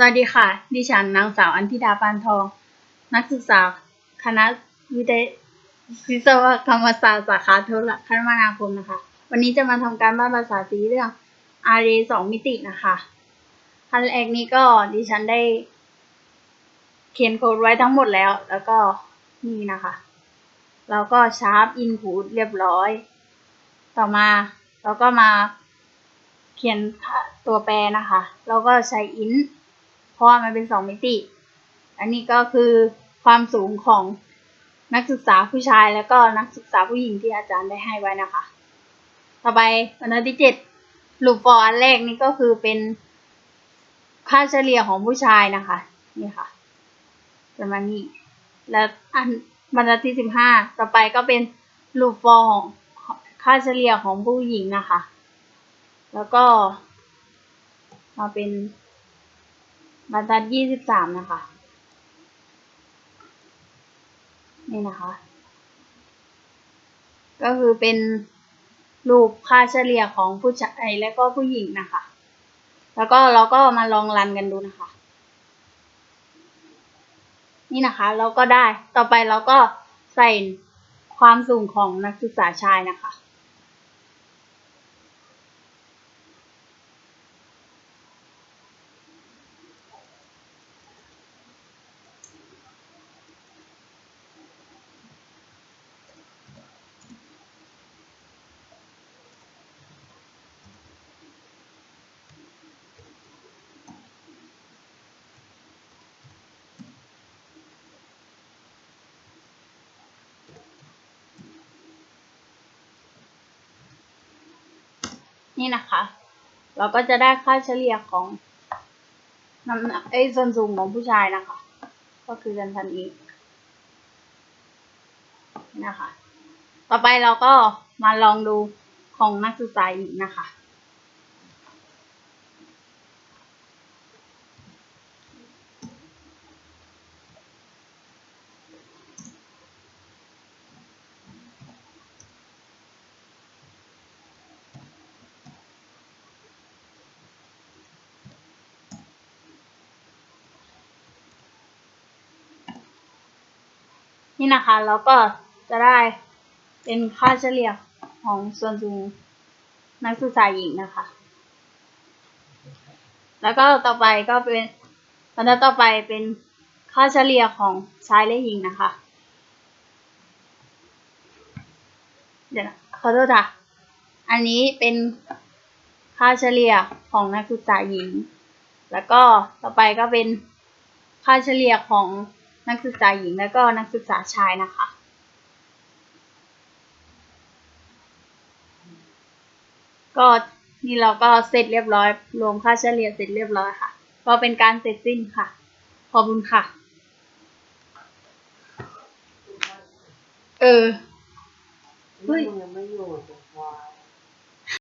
สวัสดีค่ะ ดิฉันนางสาวอันธิดาปานทอง นักศึกษาคณะวิทยวิศวกรรมศาสตร์สาขาโทรคมนาคมนะคะ วันนี้จะมาทำการบ้านภาษาสีเรื่อง array สองมิตินะคะขั้นแรกนี้ก็ดิฉันได้ เขียนโค้ดไว้ทั้งหมดแล้ว แล้วก็นี่นะคะแล้วก็ชาร์ปอินพุตเรียบร้อย ต่อมาเราก็มาเขียนตัวแปรนะคะแล้วก็ใช้ int เพราะว่ามันเป็นสองมิติ อันนี้ก็คือความสูงของนักศึกษาผู้ชายแล้วก็นักศึกษาผู้หญิงที่อาจารย์ได้ให้ไว้นะคะ ต่อไปบรรทัดที่เจ็ดลูปฟอร์อันแรกนี่ก็คือเป็นค่าเฉลี่ยของผู้ชายนะคะ นี่ค่ะประมาณนี้ แล้วอันบรรทัดที่สิบห้าต่อไปก็เป็นลูปฟอร์ของค่าเฉลี่ยของผู้หญิงนะคะ แล้วก็มาเป็น บรรทัดยี่สิบสามนะคะ นี่นะคะ ก็คือเป็นรูปค่าเฉลี่ยของผู้ชายและก็ผู้หญิงนะคะ แล้วก็เราก็มาลองรันกันดูนะคะ นี่นะคะเราก็ได้ ต่อไปเราก็ใส่ความสูงของนักศึกษาชายนะคะ นี่นะคะ เราก็จะได้ค่าเฉลี่ยของน้ำหนักไอ้ส่วนสูงของผู้ชายนะคะ ก็คือดันทันอีกนะคะ ต่อไปเราก็มาลองดูของนักศึกษาหญิงนะคะ นี่นะคะเราก็จะได้เป็นค่าเฉลี่ยของส่วนสูงนักศึกษาหญิงนะคะ แล้วก็ต่อไปก็เป็นบรรทัดต่อไปเป็นค่าเฉลี่ยของชายและหญิงนะคะ เดี๋ยวขอโทษค่ะ อันนี้เป็นค่าเฉลี่ยของนักศึกษาหญิง แล้วก็ต่อไปก็เป็นค่าเฉลี่ยของ นักศึกษาหญิงแล้วก็นักศึกษาชายนะคะ ก็นี่เราก็เสร็จเรียบร้อย รวมค่าเฉลี่ยเสร็จเรียบร้อยค่ะ ก็เป็นการเสร็จสิ้นค่ะ ขอบคุณค่ะ เออเฮ้ย ยังไม่อยู่ตรงคว